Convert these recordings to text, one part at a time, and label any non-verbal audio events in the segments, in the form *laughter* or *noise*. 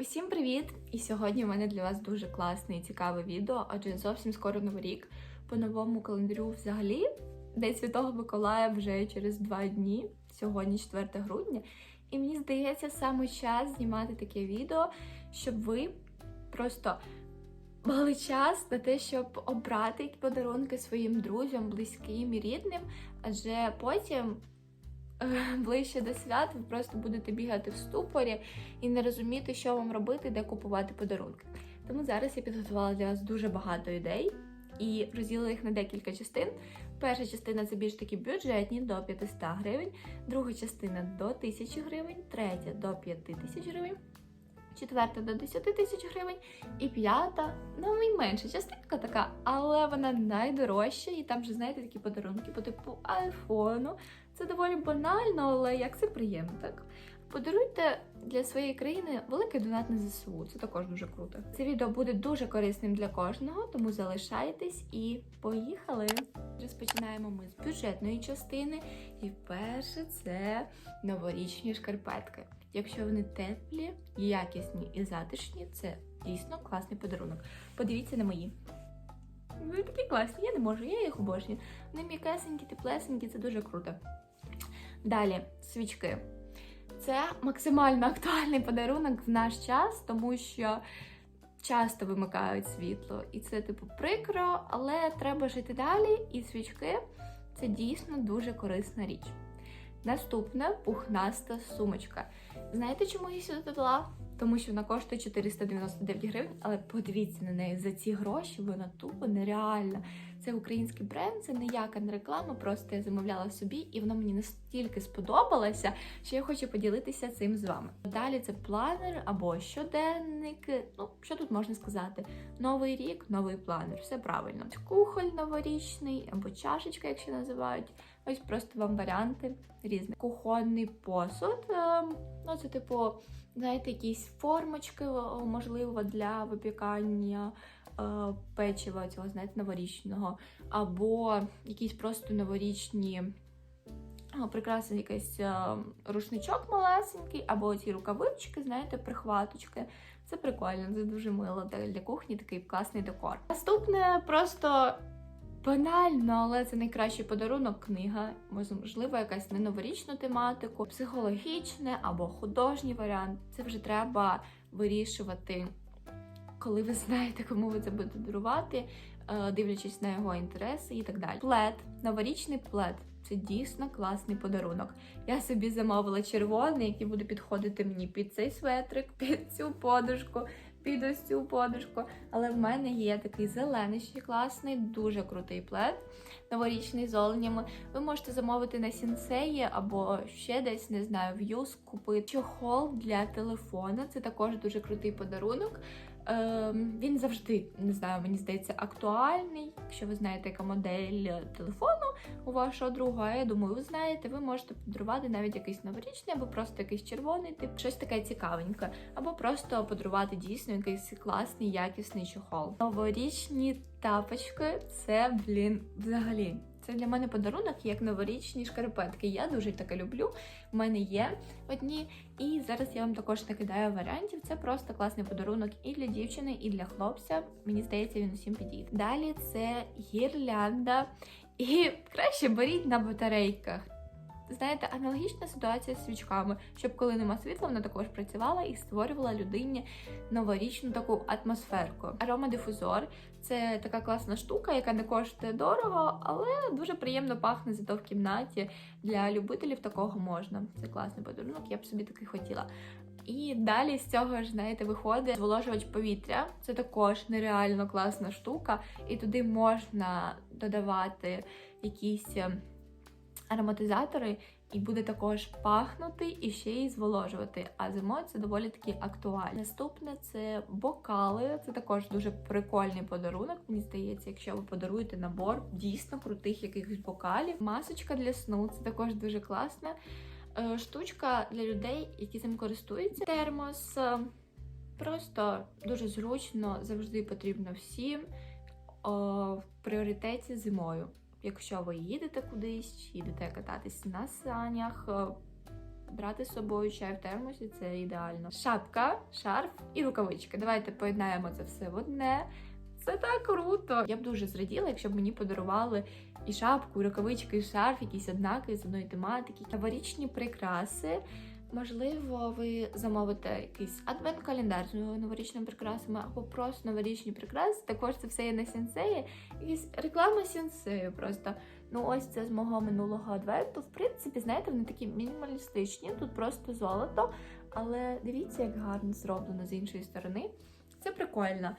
Усім привіт! І сьогодні в мене для вас дуже класне і цікаве відео, адже зовсім скоро новий рік. По новому календарю взагалі День Святого Миколая вже через два дні, сьогодні 4 грудня. І мені здається, саме час знімати таке відео, щоб ви просто мали час на те, щоб обрати подарунки своїм друзям, близьким і рідним, адже потім. *laughs* Ближче до свят ви просто будете бігати в ступорі і не розуміти, що вам робити, де купувати подарунки. Тому зараз я підготувала для вас дуже багато ідей і розділила їх на декілька частин. Перша частина це більш такі бюджетні до 500 гривень, друга частина до 1000 гривень, третя до 5000 гривень. Четверта до 10 тисяч гривень, і п'ята, ну найменша частинка така, але вона найдорожча, і там вже знаєте такі подарунки по типу айфону. Це доволі банально, але як це приємно, так? Подаруйте для своєї країни великий донат на ЗСУ. Це також дуже круто. Це відео буде дуже корисним для кожного, тому залишайтесь і поїхали. Розпочинаємо ми з бюджетної частини. І перше це новорічні шкарпетки. Якщо вони теплі, якісні і затишні, це дійсно класний подарунок. Подивіться на мої. Вони такі класні, я не можу, я їх обожнюю. Вони м'якесенькі, теплесенькі, це дуже круто. Далі свічки. Це максимально актуальний подарунок в наш час, тому що часто вимикають світло. І це, типу, прикро, але треба жити далі. І свічки це дійсно дуже корисна річ. Наступна пухнаста сумочка. Знаєте, чому я сюди додала? Тому що вона коштує 499 гривень, але подивіться на неї за ці гроші, вона тупо нереальна. Це український бренд, це ніяка не реклама, просто я замовляла собі, і воно мені настільки сподобалося, що я хочу поділитися цим з вами. Далі це планер або щоденник. Ну, що тут можна сказати? Новий рік, новий планер, все правильно. Кухоль новорічний або чашечка, якщо називають. Ось просто вам варіанти різні. Кухонний посуд. ем, Ну, це типу, знаєте, якісь формочки, можливо, для випікання е, печива цього, знаєте, новорічного, або якісь просто новорічні. Прекрасний якийсь е, рушничок малесенький, або ці рукавички, знаєте, прихваточки. Це прикольно, це дуже мило для кухні, такий класний декор. Наступне просто банально, але це найкращий подарунок книга. Можливо, якась не новорічну тематику, психологічне або художній варіант. Це вже треба вирішувати, коли ви знаєте, кому ви це будете дарувати, е, дивлячись на його інтереси і так далі. Плед, новорічний плед. Це дійсно класний подарунок. Я собі замовила червоний, який буде підходити мені під цей светрик, під цю подушку, під ось цю подушку. Але в мене є такий зелений ще класний, дуже крутий плед, новорічний з оленями. Ви можете замовити на сінсеї або ще десь, не знаю, в юз купити чохол для телефона. Це також дуже крутий подарунок. Ем, він завжди не знаю, мені здається, актуальний. Якщо ви знаєте, яка модель телефону у вашого друга, я думаю, ви знаєте, ви можете подарувати навіть якийсь новорічний, або просто якийсь червоний тип, щось таке цікавеньке, або просто подарувати дійсно якийсь класний, якісний чохол. Новорічні тапочки це, блін, взагалі. Це для мене подарунок як новорічні шкарпетки. Я дуже таке люблю. В мене є одні. І зараз я вам також накидаю варіантів. Це просто класний подарунок і для дівчини, і для хлопця. Мені здається, він усім підійде. Далі це гірлянда. І краще беріть на батарейках. Знаєте, аналогічна ситуація з свічками, щоб коли нема світла, вона також працювала і створювала людині новорічну таку атмосферку. Аромадифузор це така класна штука, яка не коштує дорого, але дуже приємно пахне зато в кімнаті. Для любителів такого можна. Це класний подарунок, я б собі такий хотіла. І далі з цього ж, знаєте, виходить зволожувач повітря. Це також нереально класна штука, і туди можна додавати якісь е, ароматизатори, і буде також пахнути і ще й зволожувати. А зимою це доволі таки актуально. Наступне це бокали. Це також дуже прикольний подарунок. Мені здається, якщо ви подаруєте набор дійсно крутих якихось бокалів. Масочка для сну це також дуже класна. Е, Штучка для людей, які цим користуються. Термос просто дуже зручно, завжди потрібно всім. О, в пріоритеті зимою. Якщо ви їдете кудись, їдете кататись на санях, е, брати з собою чай в термосі це ідеально. Шапка, шарф і рукавички. Давайте поєднаємо це все в одне. Це так круто. Я б дуже зраділа, якщо б мені подарували і шапку, і рукавички, і шарф, якісь однакові з одної тематики, новорічні прикраси. Можливо, ви замовите якийсь адвент-календар з новорічними прикрасами або просто новорічні прикраси. Також це все є на сінсеї. Якась реклама сінсею просто. Ну, ось це з мого минулого адвенту. В принципі, знаєте, вони такі мінімалістичні, тут просто золото. Але дивіться, як гарно зроблено з іншої сторони. Це прикольно.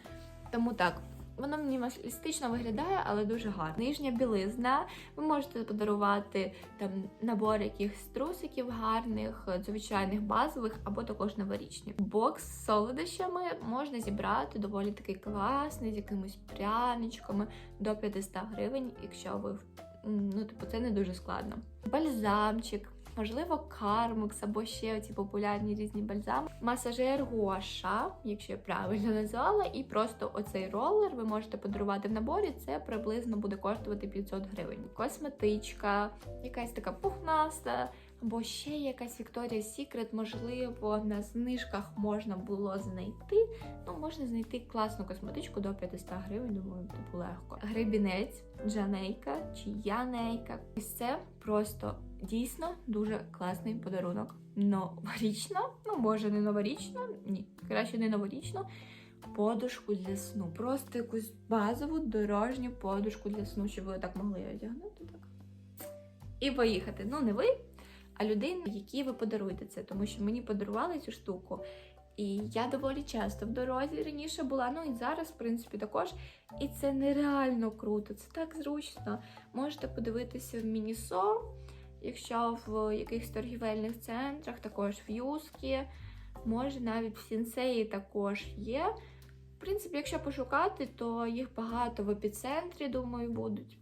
Тому так. Воно мінімалістично виглядає, але дуже гарно. Нижня білизна. Ви можете подарувати там набор якихось трусиків гарних, звичайних базових або також новорічні. Бокс з солодощами можна зібрати доволі такий класний, з якимись пряничками до 500 гривень, якщо ви ну, типу, це не дуже складно. Бальзамчик. Можливо, кармекс або ще ці популярні різні бальзами. Масажер гуаша, якщо я правильно назвала, і просто оцей ролер ви можете подарувати в наборі. Це приблизно буде коштувати 500 гривень. Косметичка, якась така пухнаста, або ще якась Victoria's Secret, можливо, на знижках можна було знайти. Ну, можна знайти класну косметичку до 500 гривень, думаю, типу легко. Гребінець, Джанейка чи Янейка. Ось це просто дійсно дуже класний подарунок. Новорічно, ну може не новорічно, ні, краще не новорічно. Подушку для сну. Просто якусь базову дорожню подушку для сну, щоб ви так могли одягнути так. І поїхати. Ну, не ви, а людина, якій ви подаруєте це, тому що мені подарували цю штуку. І я доволі часто в дорозі раніше була, ну і зараз, в принципі, також. І це нереально круто, це так зручно. Можете подивитися в Мінісо, якщо в якихось торгівельних центрах, також в Юскі, може навіть в Сінсеї також є. В принципі, якщо пошукати, то їх багато в епіцентрі, думаю, будуть.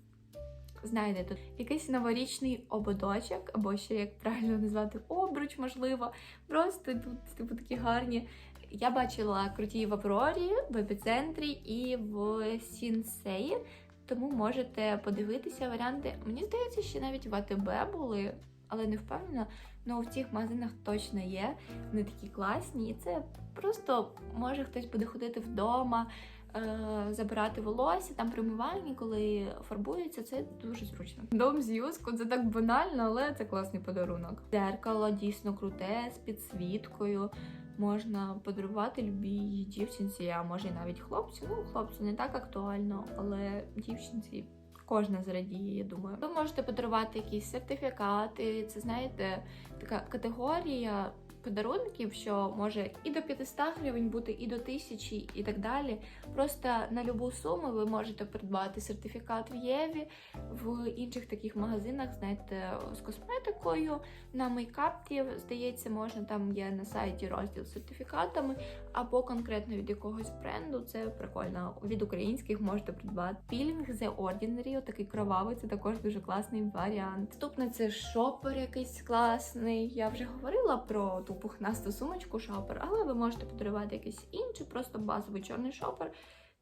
Знайдете якийсь новорічний ободочок, або ще як правильно назвати обруч, можливо. Просто тут типу такі гарні. Я бачила круті в Аврорі, в епіцентрі і в Сінсеї. Тому можете подивитися варіанти. Мені здається, що навіть в АТБ були, але не впевнена. Ну, в цих магазинах точно є. Вони такі класні. І це просто може хтось буде ходити вдома, е, забирати волосся, там примивальні, коли фарбується, це дуже зручно. Дом з юску, це так банально, але це класний подарунок. Дзеркало дійсно круте, з підсвіткою. Можна подарувати любій дівчинці, а може і навіть хлопцю. Ну, хлопцю не так актуально, але дівчинці кожна зрадіє, я думаю. Ви можете подарувати якісь сертифікати. Це знаєте, така категорія подарунків, що може і до 500 гривень бути, і до 1000, і так далі. Просто на любу суму ви можете придбати сертифікат в Єві, в інших таких магазинах, знаєте, з косметикою. На мейкапі, здається, можна там є на сайті розділ з сертифікатами, або конкретно від якогось бренду. Це прикольно. Від українських можете придбати. Пілінг The Ordinary, такий кровавий, це також дуже класний варіант. Наступне це шопер якийсь класний. Я вже говорила про ту пухнасту сумочку шопер, але ви можете подарувати якийсь інший, просто базовий чорний шопер.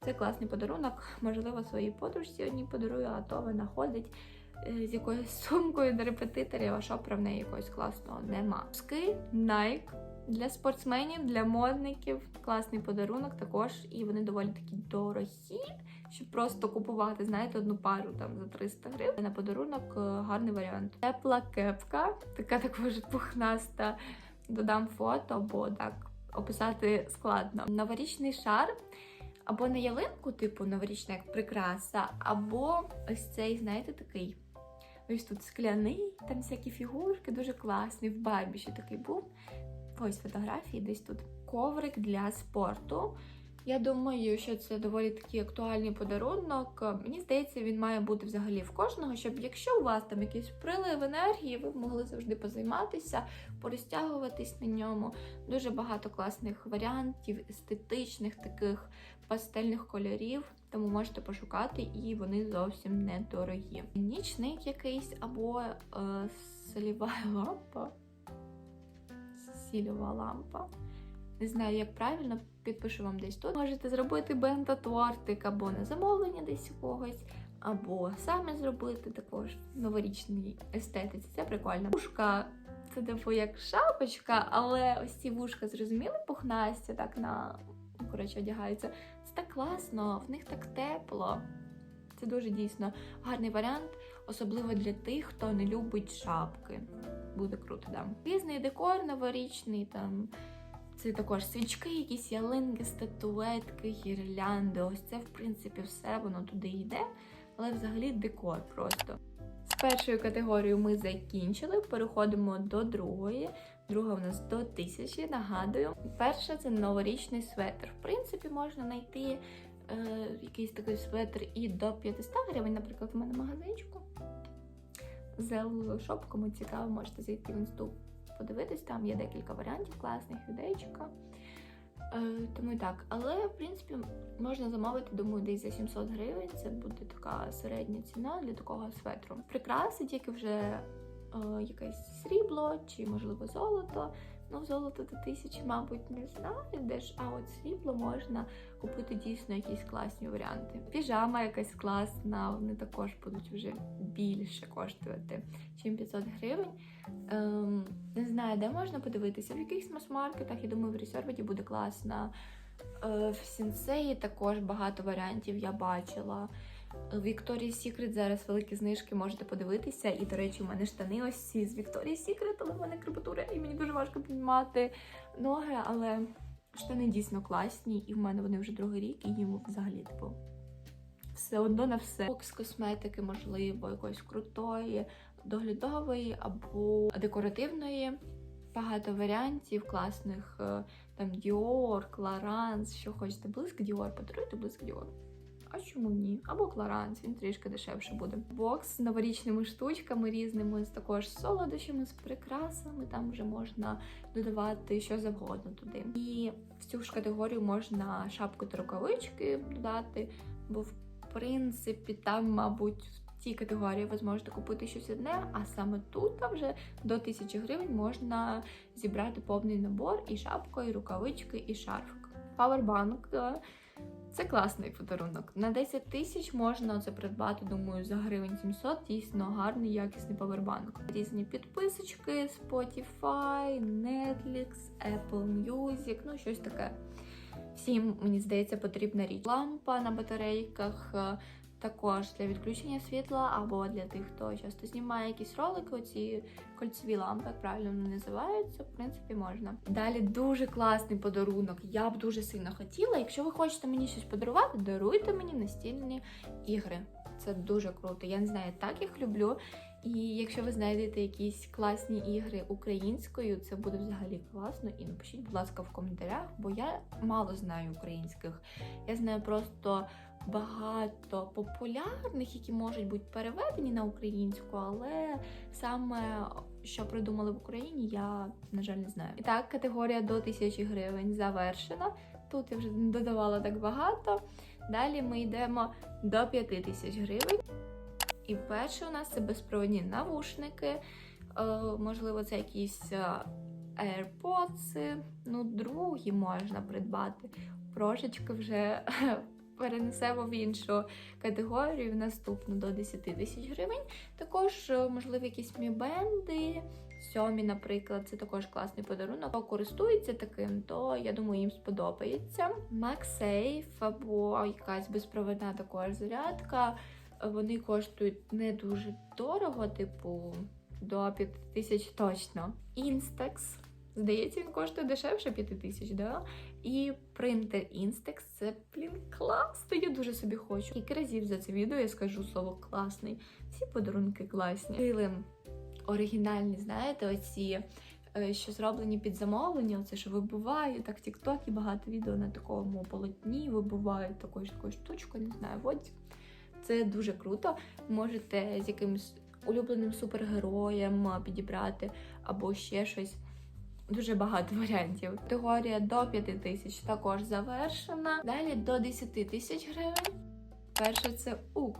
Це класний подарунок. Можливо, своїй подружці одній подарую, а то вона ходить е, з якоюсь *laughs* сумкою до репетиторів, а шопера в неї якогось класного нема. Ски, Nike для спортсменів, для модників. Класний подарунок також, і вони доволі такі дорогі, щоб просто купувати, знаєте, одну пару там за 300 гривень. На подарунок е, гарний варіант. Тепла кепка, така також пухнаста. Додам фото, бо так описати складно. Новорічний шар. Або на ялинку, типу новорічна як прикраса, або ось цей, знаєте, такий. Ось тут скляний, там всякі фігурки, дуже класний. В бабі ще такий був. Ось фотографії десь тут. Коврик для спорту. Я думаю, що це доволі такий актуальний подарунок. Мені здається, він має бути взагалі в кожного, щоб якщо у вас там якийсь прилив енергії, ви б могли завжди позайматися, порозтягуватись на ньому. Дуже багато класних варіантів, естетичних таких пастельних кольорів, тому можете пошукати, і вони зовсім недорогі. Нічник якийсь або е, соліва *laughs* лампа. Сільова лампа. Не знаю, як правильно, підпишу вам десь тут. Можете зробити бента-тортик або на замовлення десь у когось, або самі зробити також в новорічній естетиці. Це прикольно. Пушка це типу як шапочка, але ось ці вушка зрозуміли пухнасті, так на ну, коротше одягаються. Це так класно, в них так тепло. Це дуже дійсно гарний варіант, особливо для тих, хто не любить шапки. Буде круто, да. Різний декор новорічний, там це також свічки, якісь ялинки, статуетки, гірлянди. Ось це, в принципі, все воно туди йде, але взагалі декор просто. З першою категорією ми закінчили, переходимо до другої. Друга у нас до тисячі. Нагадую, перша це новорічний светр. В принципі, можна знайти е, якийсь такий светр і до 500 гривень, наприклад, в мене магазинчику. Зел шоп, цікаво, можете зайти в інсту подивитись, там є декілька варіантів класних відеючка. Е, тому і так, але в принципі можна замовити, думаю, десь за 700 гривень. Це буде така середня ціна для такого светру. Прикраси тільки вже е, якесь срібло чи, можливо, золото. Ну, золото до тисячі, мабуть, не знайдеш, а от срібло можна купити дійсно якісь класні варіанти. Піжама якась класна, вони також будуть вже більше коштувати, ніж 500 гривень. Ем, не знаю, де можна подивитися. В якихось мас-маркетах, я думаю, в Ресерваді буде класно. Е, в Сінсеї також багато варіантів я бачила. В Victoria's Secret зараз великі знижки можете подивитися. І, до речі, у мене штани ось ці з Victoria's Secret, але в мене крепатура, і мені дуже важко піднімати ноги, але штани дійсно класні, і в мене вони вже другий рік, і їм взагалі типу. Все одно на все. Бокс косметики, можливо, якоїсь крутої, доглядової або декоративної. Багато варіантів класних, е, там Dior, Clarins, що хочете. Блиск Dior, подаруйте блиск Dior. А чому ні? Або Clarins, він трішки дешевше буде. Бокс з новорічними штучками різними, з також солодощами, з прикрасами. Там вже можна додавати що завгодно туди. І в цю ж категорію можна шапку та рукавички додати, бо в принципі там, мабуть, цій категорії ви зможете купити щось одне, а саме тут вже до 1000 гривень можна зібрати повний набор і шапку, і рукавички, і шарфик. Павербанк. Це класний подарунок. На 10 тисяч можна це придбати, думаю, за гривень 700. Дійсно гарний, якісний павербанк. Різні підписочки, Spotify, Netflix, Apple Music, ну щось таке. Всім, мені здається, потрібна річ. Лампа на батарейках, також для відключення світла, або для тих, хто часто знімає якісь ролики, оці кольцеві лампи, як правильно вони називаються, в принципі, можна. Далі дуже класний подарунок. Я б дуже сильно хотіла. Якщо ви хочете мені щось подарувати, даруйте мені настільні ігри. Це дуже круто. Я не знаю, так їх люблю. І якщо ви знайдете якісь класні ігри українською, це буде взагалі класно. І напишіть, будь ласка, в коментарях, бо я мало знаю українських. Я знаю просто багато популярних, які можуть бути переведені на українську, але саме що придумали в Україні, я, на жаль, не знаю. І так, категорія до 1000 гривень завершена. Тут я вже не додавала так багато. Далі ми йдемо до 5000 гривень. І перше у нас це безпровідні навушники. Е, можливо, це якісь е, AirPods. Ну, другі можна придбати. Трошечки вже *laughs* перенесемо в іншу категорію, в наступну до 10 тисяч гривень. Також, е, можливо, якісь мібенди. Сьомі, наприклад, це також класний подарунок. Хто користується таким, то я думаю, їм сподобається. MagSafe або якась безпровідна також зарядка. Вони коштують не дуже дорого, типу до 5 тисяч точно. Instax. Здається, він коштує дешевше 5 тисяч, да? І принтер Instax це, блін, класно. Я дуже собі хочу. Кілька разів за це відео я скажу слово класний. Всі подарунки класні. Килим оригінальні, знаєте, оці. е, Що зроблені під замовлення, оце що вибиває, так TikTok і багато відео на такому полотні вибивають такою ж такою штучкою, не знаю, от. Це дуже круто. Можете з якимось улюбленим супергероєм підібрати або ще щось. Дуже багато *laughs* варіантів. Категорія до 5 тисяч також завершена. Далі до 10 тисяч гривень. Перше це у.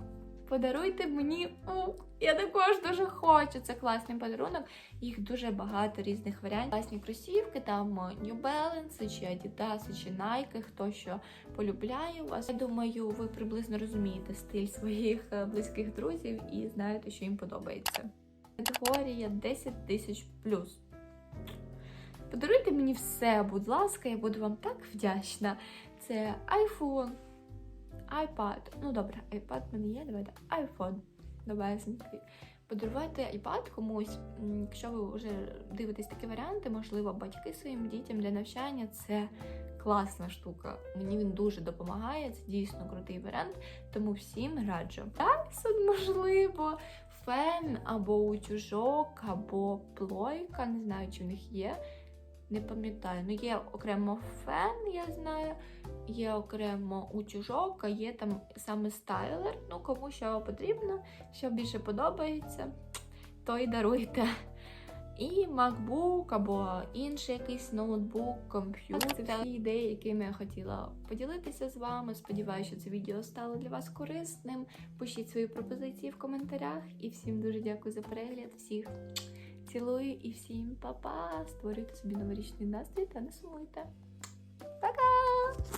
Подаруйте мені у. Я також дуже хочу. Це класний подарунок. Їх дуже багато різних варіантів. Класні кросівки, там е, New Balance, чи Adidas, чи Nike, хто що полюбляє вас. Я думаю, ви приблизно розумієте стиль своїх е, близьких друзів і знаєте, що їм подобається. Категорія 10 тисяч плюс. Подаруйте мені все, будь ласка, я буду вам так вдячна. Це iPhone, iPad. Ну добре, iPad в мене є, давайте iPhone. Новесенький. Подарувати iPad комусь, якщо ви вже дивитесь такі варіанти, можливо, батьки своїм дітям для навчання це класна штука. Мені він дуже допомагає, це дійсно крутий варіант, тому всім раджу. Dyson, можливо, фен або утюжок, або плойка, не знаю, чи в них є. Не пам'ятаю. Ну, є окремо фен, я знаю, є окремо утюжок, а є там саме стайлер. Ну, кому що потрібно, що більше подобається, то й даруйте. І MacBook або інший якийсь ноутбук, комп'ютер. Це всі ідеї, якими я хотіла поділитися з вами. Сподіваюся, що це відео стало для вас корисним. Пишіть свої пропозиції в коментарях. І всім дуже дякую за перегляд. Всіх цілую і всім па-па! Створюйте собі новорічний настрій та не сумуйте. Пока!